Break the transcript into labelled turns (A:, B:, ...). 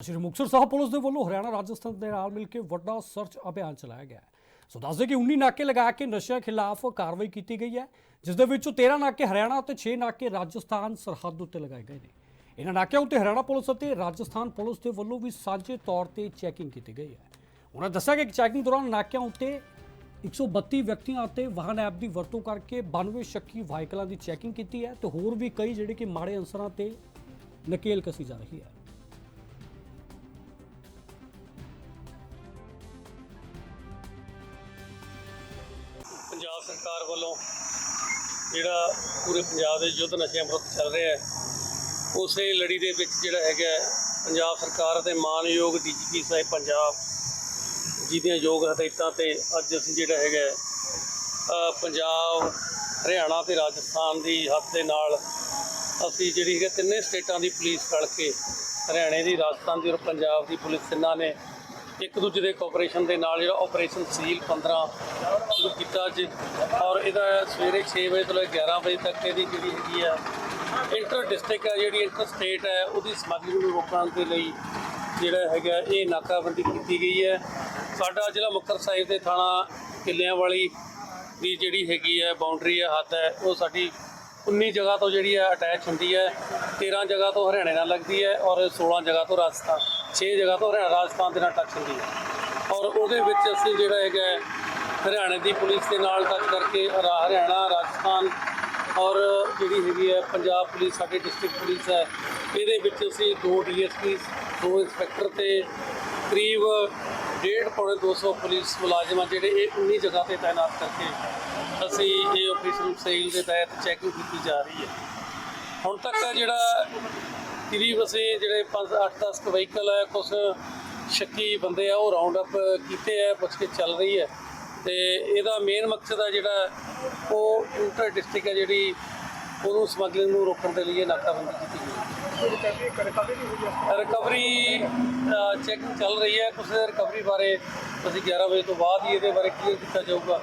A: ਸ਼੍ਰੀ Muktsar Sahib police ਦੇ ਵੱਲੋਂ ਹਰਿਆਣਾ, ਰਾਜਸਥਾਨ ਦੇ ਨਾਲ ਮਿਲ ਕੇ ਵੱਡਾ ਸਰਚ ਅਭਿਆਨ ਚਲਾਇਆ ਗਿਆ ਹੈ। ਸੋ ਦੱਸਦੇ ਕਿ 19 ਨਾਕੇ ਲਗਾ ਕੇ ਨਸ਼ਿਆਂ ਖਿਲਾਫ ਕਾਰਵਾਈ ਕੀਤੀ ਗਈ ਹੈ, ਜਿਸ ਦੇ ਵਿੱਚੋਂ 13 ਨਾਕੇ ਹਰਿਆਣਾ ਅਤੇ 6 ਨਾਕੇ ਰਾਜਸਥਾਨ ਸਰਹੱਦ ਉੱਤੇ ਲਗਾਏ ਗਏ ਨੇ। ਇਹਨਾਂ ਨਾਕਿਆਂ ਉੱਤੇ ਹਰਿਆਣਾ ਪੁਲਿਸ ਅਤੇ ਰਾਜਸਥਾਨ ਪੁਲਿਸ ਦੇ ਵੱਲੋਂ ਵੀ ਸਾਂਝੇ ਤੌਰ ਤੇ ਚੈਕਿੰਗ ਕੀਤੀ ਗਈ ਹੈ। ਉਹਨਾਂ ਦੱਸਿਆ ਕਿ ਚੈਕਿੰਗ ਦੌਰਾਨ ਨਾਕਿਆਂ ਉੱਤੇ 132 ਵਿਅਕਤੀਆਂ ਅਤੇ ਵਾਹਨ ਐਪ ਦੀ ਵਰਤੋਂ ਕਰਕੇ 92 ਸ਼ੱਕੀ ਵਾਹੀਕਲਾਂ ਦੀ ਚੈਕਿੰਗ ਕੀਤੀ ਹੈ ਤੇ ਹੋਰ ਵੀ ਕਈ ਜਿਹੜੇ ਕਿ ਮਾੜੇ ਅਨਸਰਾਂ ਤੇ ਨਕੇਲ ਕਸੀ ਜਾ ਰਹੀ ਹੈ।
B: ਪੰਜਾਬ ਸਰਕਾਰ ਵੱਲੋਂ ਜਿਹੜਾ ਪੂਰੇ ਪੰਜਾਬ ਦੇ ਯੁੱਧ ਨਸ਼ਿਆਂ ਵਿਰੁੱਧ ਚੱਲ ਰਿਹਾ ਹੈ, ਉਸੇ ਲੜੀ ਦੇ ਵਿੱਚ ਜਿਹੜਾ ਹੈਗਾ ਪੰਜਾਬ ਸਰਕਾਰ ਅਤੇ ਮਾਨਯੋਗ ਡੀਜੀਪੀ ਸਾਹਿਬ ਪੰਜਾਬ ਜੀ ਦੀਆਂ ਯੋਗ ਹਦਾਇਤਾਂ ਤੇ ਅੱਜ ਅਸੀਂ ਜਿਹੜਾ ਹੈਗਾ ਪੰਜਾਬ, ਹਰਿਆਣਾ ਤੇ ਰਾਜਸਥਾਨ ਦੀ ਹੱਦ ਦੇ ਨਾਲ ਅਸੀਂ ਜਿਹੜੀ ਹੈਗਾ ਤਿੰਨੇ ਸਟੇਟਾਂ ਦੀ ਪੁਲਿਸ ਰਲ ਕੇ ਹਰਿਆਣੇ ਦੀ, ਰਾਜਸਥਾਨ ਦੀ ਔਰ ਪੰਜਾਬ ਦੀ ਪੁਲਿਸ ਤਿੰਨਾਂ ਨੇ ਇੱਕ ਦੂਜੇ ਦੇ ਕੋਆਪਰੇਸ਼ਨ ਦੇ ਨਾਲ ਜਿਹੜਾ ਆਪਰੇਸ਼ਨ ਸੀਲ 15 ਸ਼ੁਰੂ ਕੀਤਾ ਅੱਜ। ਔਰ ਇਹਦਾ ਸਵੇਰੇ 6 ਵਜੇ ਤੋਂ ਲੈ ਕੇ 11 ਵਜੇ ਤੱਕ ਇਹਦੀ ਜਿਹੜੀ ਹੈਗੀ ਆ ਇੰਟਰ ਡਿਸਟ੍ਰਿਕਟ ਹੈ ਜਿਹੜੀ ਇੰਟਰ ਸਟੇਟ ਹੈ ਉਹਦੀ ਸਮਗਲਿੰਗ ਨੂੰ ਰੋਕਣ ਦੇ ਲਈ ਜਿਹੜਾ ਹੈਗਾ ਇਹ ਨਾਕਾਬੰਦੀ ਕੀਤੀ ਗਈ ਹੈ। ਸਾਡਾ ਜ਼ਿਲ੍ਹਾ ਮੁਕਤਸਰ ਸਾਹਿਬ ਦੇ ਥਾਣਾ ਕਿੱਲਿਆਂ ਵਾਲੀ ਦੀ ਜਿਹੜੀ ਹੈਗੀ ਹੈ ਬਾਉਂਡਰੀ ਹੈ ਹੱਦ ਹੈ, ਉਹ ਸਾਡੀ 19 ਜਗ੍ਹਾ ਤੋਂ ਜਿਹੜੀ ਹੈ ਅਟੈਚ ਹੁੰਦੀ ਹੈ 13 ਜਗ੍ਹਾ ਤੋਂ ਹਰਿਆਣੇ ਨਾਲ ਲੱਗਦੀ ਹੈ ਔਰ 16 ਜਗ੍ਹਾ ਤੋਂ ਰਾਜਸਥਾਨ 6 ਜਗ੍ਹਾ ਤੋਂ ਹਰਿਆਣਾ, ਰਾਜਸਥਾਨ ਦੇ ਨਾਲ ਟੱਚ ਹੁੰਦੀ ਹੈ। ਔਰ ਉਹਦੇ ਵਿੱਚ ਅਸੀਂ ਜਿਹੜਾ ਹੈਗਾ ਹਰਿਆਣੇ ਦੀ ਪੁਲਿਸ ਦੇ ਨਾਲ ਟੱਚ ਕਰਕੇ ਰਾ- ਹਰਿਆਣਾ, ਰਾਜਸਥਾਨ ਔਰ ਜਿਹੜੀ ਹੈਗੀ ਹੈ ਪੰਜਾਬ ਪੁਲਿਸ, ਸਾਡੀ ਡਿਸਟ੍ਰਿਕਟ ਪੁਲਿਸ ਹੈ, ਇਹਦੇ ਵਿੱਚ ਅਸੀਂ ਦੋ ਡੀਐਸਪੀ ਦੋ ਇੰਸਪੈਕਟਰ ਤੇ ਕਰੀਬ ਡੇਢ ਪੌਣੇ 200 ਪੁਲਿਸ ਮੁਲਾਜ਼ਮਾਂ ਜਿਹੜੇ ਇਹ 19 ਜਗ੍ਹਾ ਤੇ ਤਾਇਨਾਤ ਕਰਕੇ ਅਸੀਂ ਇਹ ਆਪਰੇਸ਼ਨ ਸੇਲ ਦੇ ਤਹਿਤ ਚੈਕਿੰਗ ਕੀਤੀ ਜਾ ਰਹੀ ਹੈ। ਹੁਣ ਤੱਕ ਜਿਹੜਾ ਕਰੀਬ ਅਸੀਂ ਜਿਹੜੇ 5 8 10 ਵਹੀਕਲ ਹੈ ਕੁਝ ਸ਼ੱਕੀ ਬੰਦੇ ਆ, ਉਹ ਰਾਉਂਡ ਅਪ ਕੀਤੇ ਆ, ਪੁੱਛ ਕੇ ਚੱਲ ਰਹੀ ਹੈ। ਤੇ ਇਹਦਾ ਮੇਨ ਮਕਸਦ ਹੈ ਜਿਹੜਾ ਉਹ ਇੰਟਰ ਡਿਸਟ੍ਰਿਕਟ ਹੈ ਜਿਹੜੀ ਉਹਨੂੰ ਸਮਗਲਿੰਗ ਨੂੰ ਰੋਕਣ ਦੇ ਲਈ ਇਹ ਨਾਕਾਬੰਦੀ ਕੀਤੀ ਗਈ ਰਿਕਵਰੀ ਚੈਕਿੰਗ ਚੱਲ ਰਹੀ ਹੈ। ਕੁਝ ਰਿਕਵਰੀ ਬਾਰੇ ਅਸੀਂ 11 ਵਜੇ ਤੋਂ ਬਾਅਦ ਹੀ ਇਹਦੇ ਬਾਰੇ ਕਲੀਅਰ ਕੀਤਾ ਜਾਊਗਾ।